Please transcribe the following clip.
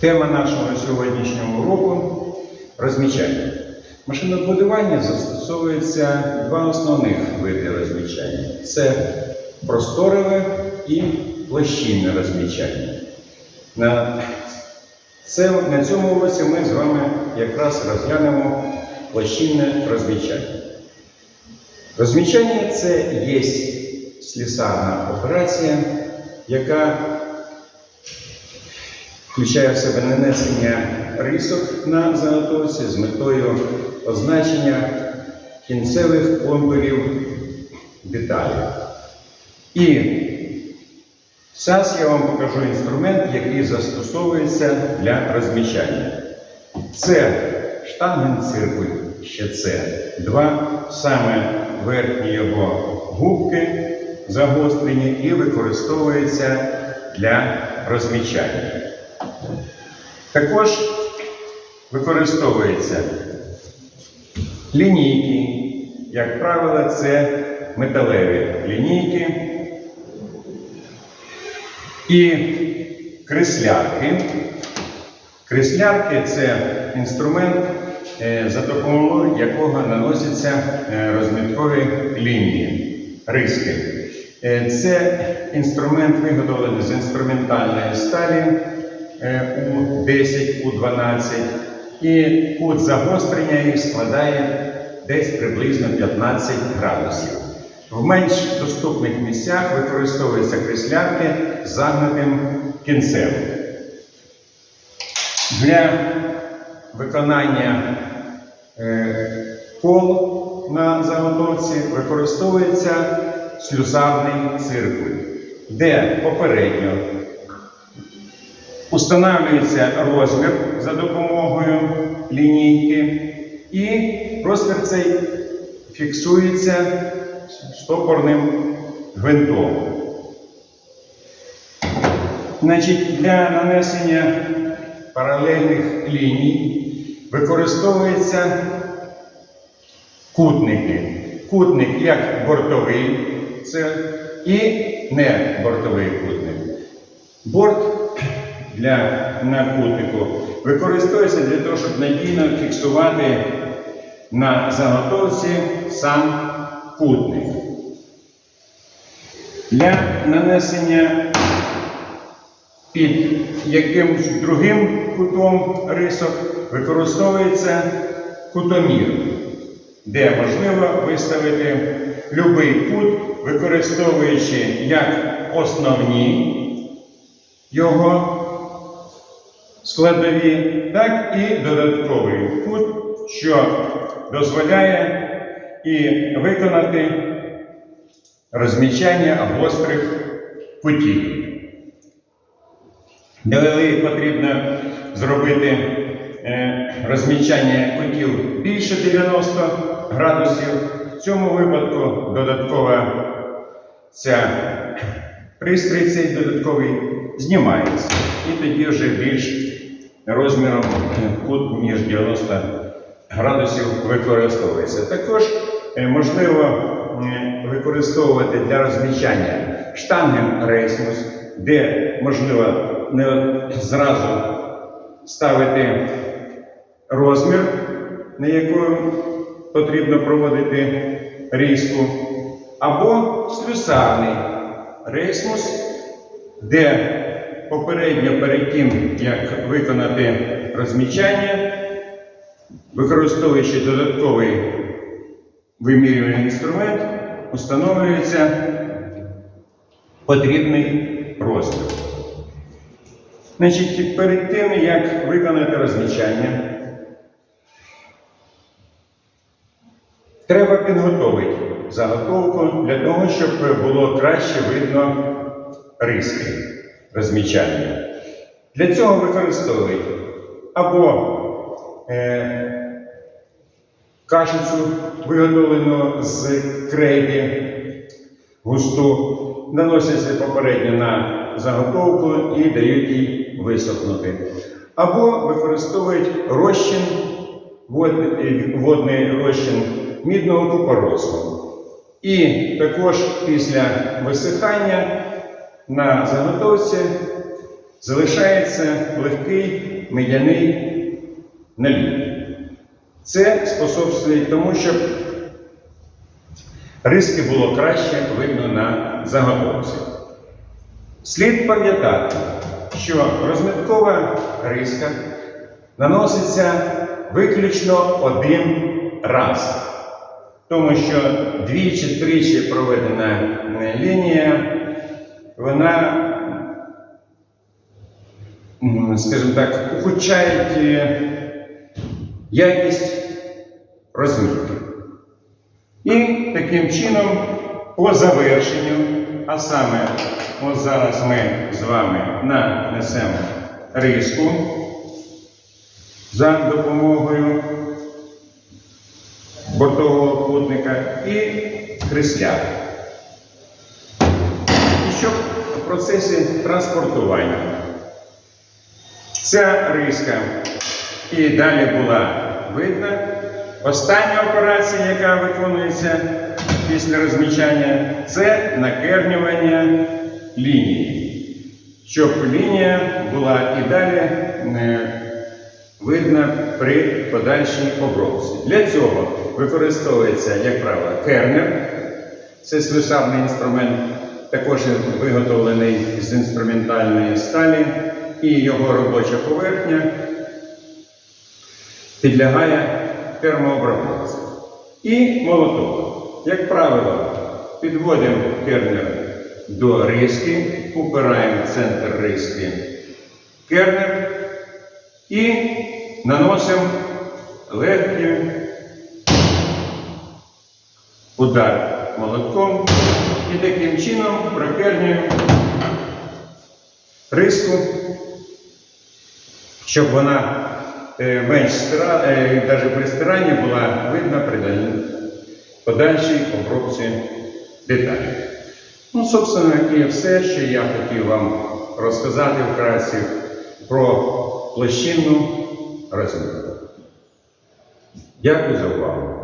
Тема нашого сьогоднішнього уроку розмічання. Машинобудування застосовується два основних види розмічання: це просторове і площинне розмічання. На, це, на цьому уроці ми з вами якраз розглянемо площинне розмічання. Розмічання це є слісарна операція, яка включає в себе нанесення рисок на заготовці з метою означення кінцевих контурів деталі. І зараз я вам покажу інструмент, який застосовується для розмічання. Це штангенциркуль, ще це два саме верхні його губки загострені і використовується для розмічання. Також використовуються лінійки. Як правило, це металеві лінійки і креслярки. Креслярки це інструмент, е, за допомогою якого наносяться е, розміткові лінії, риски. Е, Це інструмент виготовлений з інструментальної сталі у 10 у 12 і кут загострення їх складає десь приблизно 15 градусів. В менш доступних місцях використовуються креслярки з загнутим кінцем. Для виконання е, кол на заготовці використовується слюсарний циркуль, де попередньо Устанавлюється розмір за допомогою лінійки, і розмір цей фіксується штопорним гвинтом. Значить, для нанесення паралельних ліній використовуються кутники. Кутник як бортовий, це і не бортовий кутник. Борт для накутнику використовується для того, щоб надійно фіксувати на заготовці сам кутник. Для нанесення під якимось другим кутом рисок використовується кутомір, де можливо виставити будь-який кут, використовуючи як основні його складові, так і додатковий кут, що дозволяє і виконати розмічання гострих кутів. Коли потрібно зробити е, розмічання кутів більше 90 градусів, в цьому випадку додаткова ця пристрій цей додатковий знімається. І тоді вже більш розміром кут ніж 90 градусів використовується. Також е, можливо використовувати для розмічання штанген рейсмус, де можливо не зразу ставити розмір, на якому потрібно проводити різку, або слюсарний рейсмус, де попередньо перед тим, як виконати розмічання, використовуючи додатковий вимірювальний інструмент, встановлюється потрібний розмір. Значить, перед тим, як виконати розмічання, треба підготовити заготовку для того, щоб було краще видно риски розмічання. Для цього використовують або е, кашицю, виготовлену з крейди густу, наносяться попередньо на заготовку і дають їй висохнути. Або використовують розчин, вод- водний розчин мідного купоросу. І також після висихання на заготовці залишається легкий медяний наліт. Це способствує тому, щоб риски було краще видно на заготовці. Слід пам'ятати, що розміткова риска наноситься виключно один раз, тому що двічі-тричі проведена лінія, вона, скажімо так, ухудшає е, якість розмітки. І таким чином, по завершенню, а саме, ось зараз ми з вами нанесемо риску за допомогою бортового плотника і кресля. В процесі транспортування ця риска і далі була видна. Остання операція, яка виконується після розмічання, це накернювання лінії, щоб лінія була і далі е, видна при подальшій обробці. Для цього використовується, як правило, кернер. Це слюсарний інструмент, також виготовлений з інструментальної сталі, і його робоча поверхня підлягає термообробці. І молоток. Як правило, підводимо кернер до риски, упираємо центр риски кернер і наносимо легким удар молотком і таким чином прокернюємо риску, щоб вона е, менш стира, е, навіть при стиранні була видна при подальшій обробці деталей. Ну, собственно, і все, що я хотів вам розказати вкратце про площинну розмітку. Дякую за увагу.